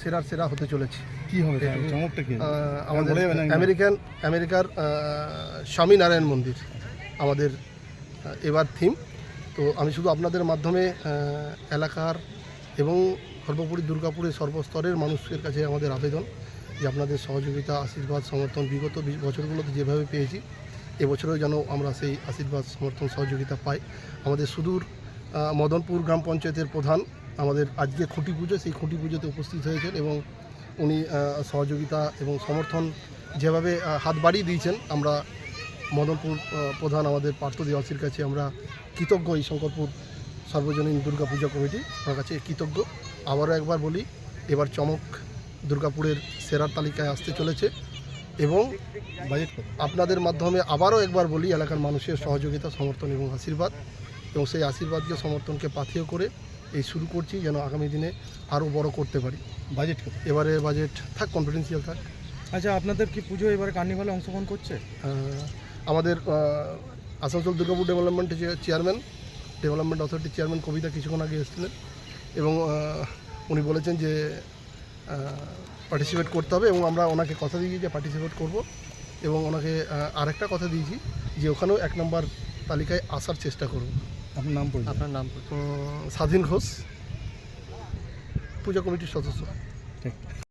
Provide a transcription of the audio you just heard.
সেরার সেরা হতে চলেছে কি হবে? চমকটা কি আমাদের। আমেরিকান আমেরিকার স্বামীনারায়ণ মন্দির আমাদের এবার থিম তো আমি শুধু আপনাদের মাধ্যমে এলাকার এবং সর্বোপরি দুর্গাপুরের সর্বস্তরের মানুষের কাছে আমাদের আবেদন যে আপনাদের সহযোগিতা আশীর্বাদ সমর্থন বিগত বিশ বছরগুলোতে যেভাবে পেয়েছি এবছরেও যেন আমরা সেই আশীর্বাদ সমর্থন সহযোগিতা পাই আমাদের সুদূর মদনপুর গ্রাম পঞ্চায়েতের প্রধান আমাদের আজকে খুঁটি পুজো, সেই খুঁটি পুজোতে উপস্থিত হয়েছেন এবং উনি সহযোগিতা এবং সমর্থন যেভাবে হাত বাড়িয়ে দিয়েছেন, আমরা মদনপুর প্রধান আমাদের পার্থ দেওয়াসির কাছে আমরা কৃতজ্ঞ এই শঙ্করপুর সর্বজনীন দুর্গা পূজা কমিটি আমার কাছে কৃতজ্ঞ। আবারও একবার বলি, এবার চমক দুর্গাপুরের সেরার তালিকায় আসতে চলেছে এবং আপনাদের মাধ্যমে আবারও একবার বলি, এলাকার মানুষের সহযোগিতা, সমর্থন এবং আশীর্বাদ। এবং সেই আশীর্বাদকে সমর্থনকে পাথেয় করে এই শুরু করছি যেন আগামী দিনে আরও বড় করতে পারি। বাজেট এবারে বাজেট থাক কনফিডেন্সিয়াল থাক। আচ্ছা আপনাদের কি পুজো এবারে কার্নিভালে অংশগ্রহণ করছে? আমাদের আসানসোল দুর্গাপুর ডেভেলপমেন্টের যে চেয়ারম্যান ডেভেলপমেন্ট অথরিটির চেয়ারম্যান কবিতা কিছুক্ষণ আগে এসেছিলেন এবং উনি বলেছেন যে পার্টিসিপেট করতে হবে এবং আমরা ওনাকে কথা দিয়েছি যে পার্টিসিপেট করব এবং ওনাকে আরেকটা কথা দিয়েছি যে ওখানেও এক নম্বর তালিকায় আসার চেষ্টা করব। আপনার নাম পড়ি আপনার নাম স্বাধীন ঘোষ পূজা কমিটির সদস্য। ঠিক।